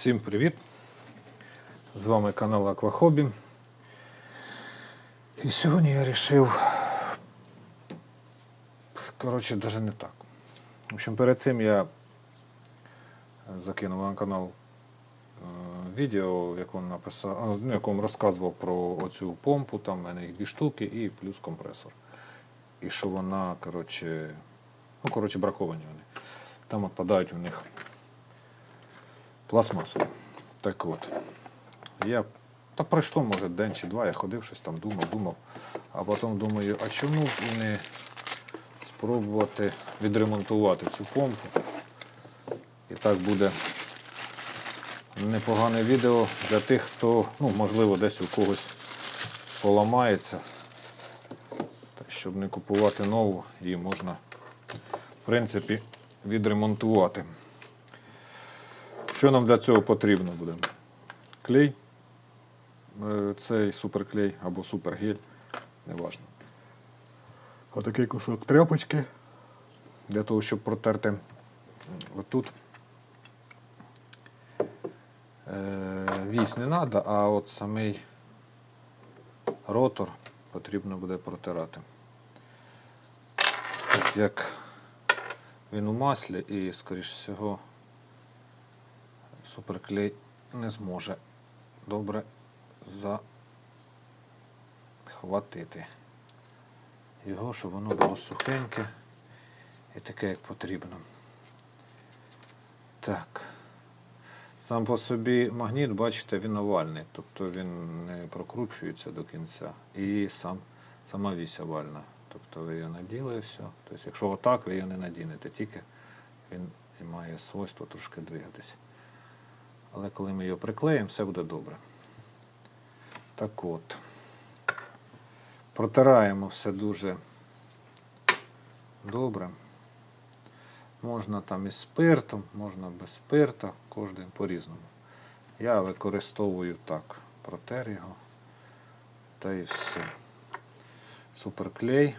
Всім привіт! З вами канал Аквахобі. І сьогодні я вирішив. Коротше, навіть не так. В общем, перед цим я закинув на канал е, відео, в якому написав, ну, в якому розказував про оцю помпу, там в мене їх дві штуки і плюс компресор. І що вона, коротше, ну, коротше, браковані вони. Там відпадають у них пластмаси. Так от. Я та пройшло, може, день чи два, я ходив щось там, думав, думав. А потім думаю, а чому б і не спробувати відремонтувати цю помпу. І так буде непогане відео для тих, хто, ну, можливо, десь у когось поламається. Так, щоб не купувати нову, її можна, в принципі, відремонтувати. Що нам для цього потрібно буде? Клей, е, цей суперклей або супергель, неважно. Отакий кусок тряпочки для того, щоб протерти отут. Е, Вісь не треба, а от самий ротор потрібно буде протирати. Так як він у маслі і, скоріш всього, суперклей не зможе добре захватити його, щоб воно було сухеньке і таке, як потрібно. Так. Сам по собі магніт, бачите, він овальний, тобто він не прокручується до кінця. І сам, сама вісь овальна. Тобто ви її наділи і все. Тобто, якщо отак, ви її не надінете, тільки він має свойство трошки двигатися. Але коли ми його приклеїмо, все буде добре. Так от. Протираємо все дуже добре. Можна там із спиртом, можна без спирта, кожен по-різному. Я використовую так, протер його. Та і все. Суперклей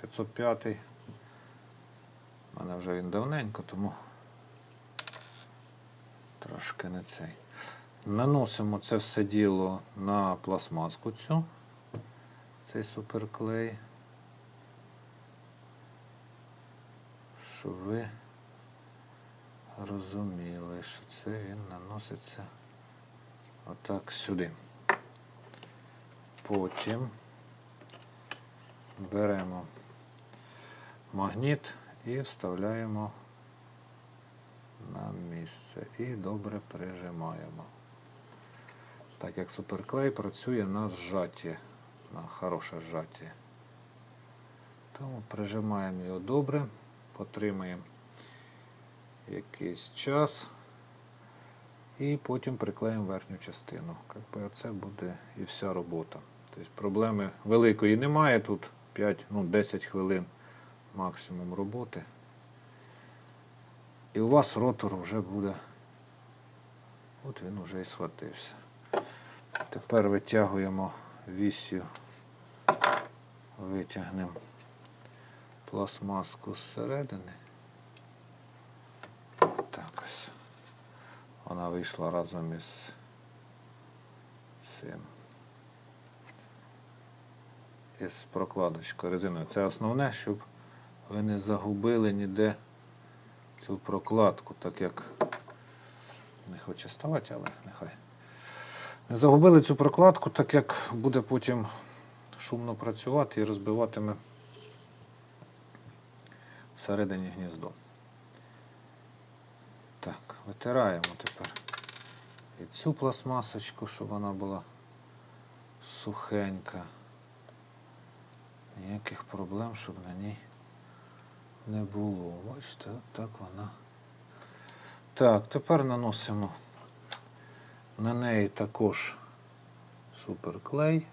505. У мене вже він давненько, тому трошки не цей. Наносимо це все діло на пластмаску цю, цей суперклей. Щоб ви розуміли, що це він наноситься отак сюди. Потім беремо магніт і вставляємо на місце і добре прижимаємо. Так як суперклей працює на зжаті, на хороше зжаті. Тому прижимаємо його добре, потримаємо якийсь час і потім приклеїмо верхню частину. Оце буде і вся робота. Тобто проблеми великої немає тут 5, ну 10 хвилин максимум роботи. І у вас ротор вже буде. От він вже і схватився. Тепер витягуємо вісію, витягнемо пластмаску зсередини. Так ось. Вона вийшла разом із цим. Із прокладочкою резиною. Це основне, щоб ви не загубили ніде цю прокладку, так як не хоче ставати, але нехай. Загубили цю прокладку, так як буде потім шумно працювати і розбиватиме всередині гніздо. Так, витираємо тепер і цю пластмасочку, щоб вона була сухенька. Ніяких проблем, щоб на ній не було. Бачите, так вона. Так, тепер наносимо на неї також суперклей.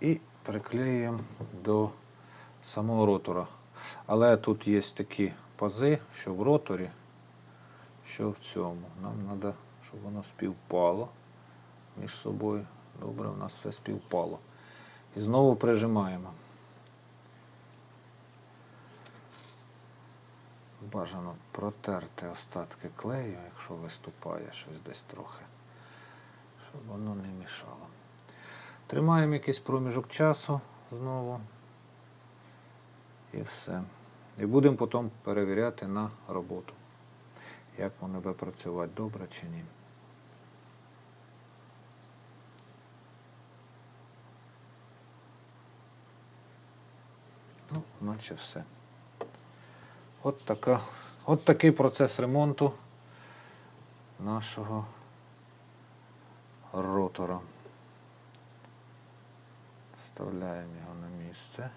І приклеюємо до самого ротора. Але тут є такі пази, що в роторі, що в цьому. Нам треба, щоб воно співпало між собою. Добре, у нас все співпало. І знову прижимаємо. бажано протерти остатки клею, якщо виступає щось десь трохи, щоб воно не мішало. Тримаємо якийсь проміжок часу знову. І все. І будемо потім перевіряти на роботу, як воно буде працювати добре чи ні. Наче все. От, така, от такий процес ремонту нашого ротора. Вставляємо його на місце.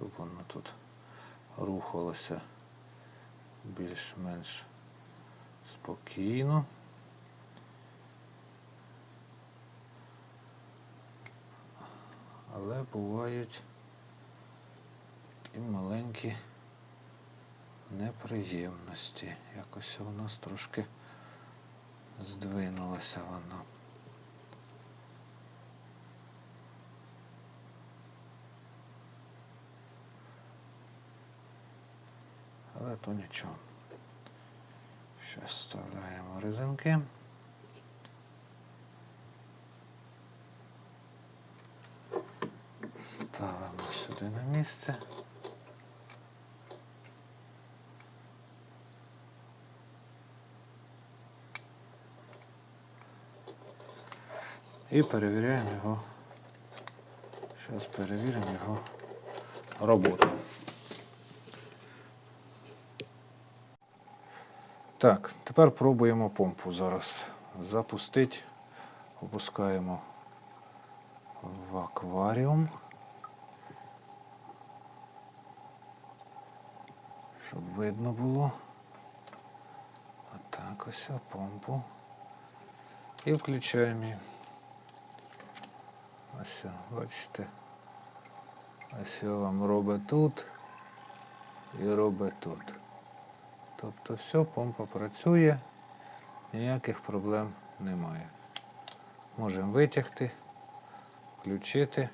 Щоб воно тут рухалося більш-менш спокійно. Але бувають і маленькі неприємності. Якось у нас трошки здвинулося воно. Але то нічого. Зараз вставляємо резинки. Ставимо сюди на місце. І перевіряємо його. Зараз перевіримо його роботу. Так, тепер пробуємо помпу зараз запустити. Опускаємо в акваріум. Щоб видно було. Отак ось помпу. І включаємо її. Ось, бачите. Ось вам робить тут і робить тут. Тобто все, помпа працює, ніяких проблем немає. Можемо витягти, включити,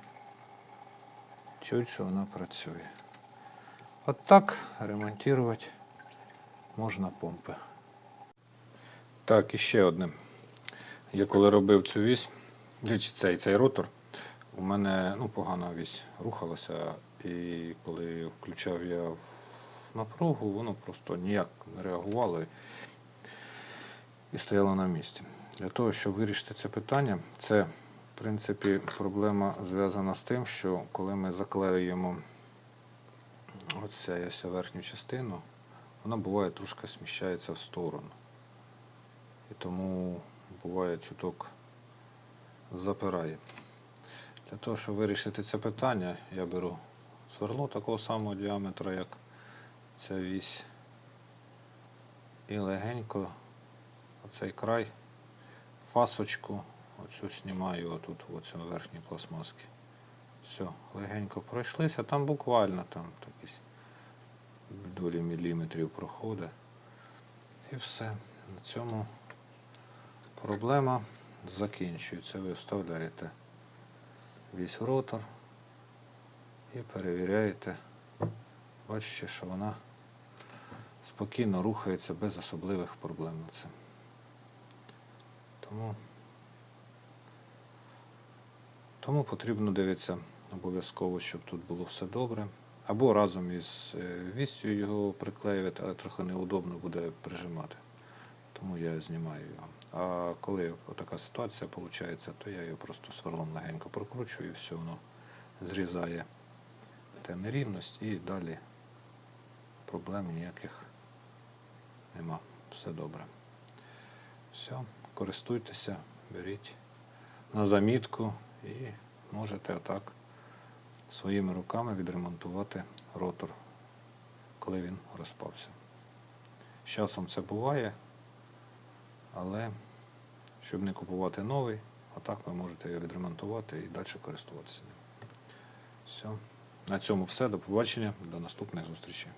чуть, що вона працює. От так ремонтувати можна помпи. Так, і ще одне. Я коли робив цю вісь, цей, цей ротор, у мене ну, погано вісь рухалася, і коли включав я в напругу, воно просто ніяк не реагувало і- стояло на місці. Для того, щоб вирішити це питання, це, в принципі, проблема зв'язана з тим, що коли ми заклеюємо оця верхню частину, вона буває трошки сміщається в сторону. І тому буває чуток запирає. Для того, щоб вирішити це питання, я беру сверло такого самого діаметра, як ця вісь. І легенько оцей край, фасочку, оцю знімаю отут, в оцю верхній пластмаски. Все, легенько пройшлися, там буквально там якісь долі міліметрів проходить. І все. На цьому проблема закінчується. Ви вставляєте весь ротор і перевіряєте. Бачите, що вона спокійно рухається без особливих проблем на це. Тому, тому потрібно дивитися обов'язково, щоб тут було все добре. Або разом із е, вістю його приклеювати, але трохи неудобно буде прижимати. Тому я знімаю його. А коли така ситуація виходить, то я його просто сверлом легенько прокручую і все воно зрізає те нерівність і далі проблем ніяких нема. Все добре. Все, користуйтеся, беріть на замітку і можете отак своїми руками відремонтувати ротор, коли він розпався. З часом це буває, але щоб не купувати новий, а так ви можете його відремонтувати і далі користуватися ним. Все. На цьому все. До побачення. До наступних зустрічей.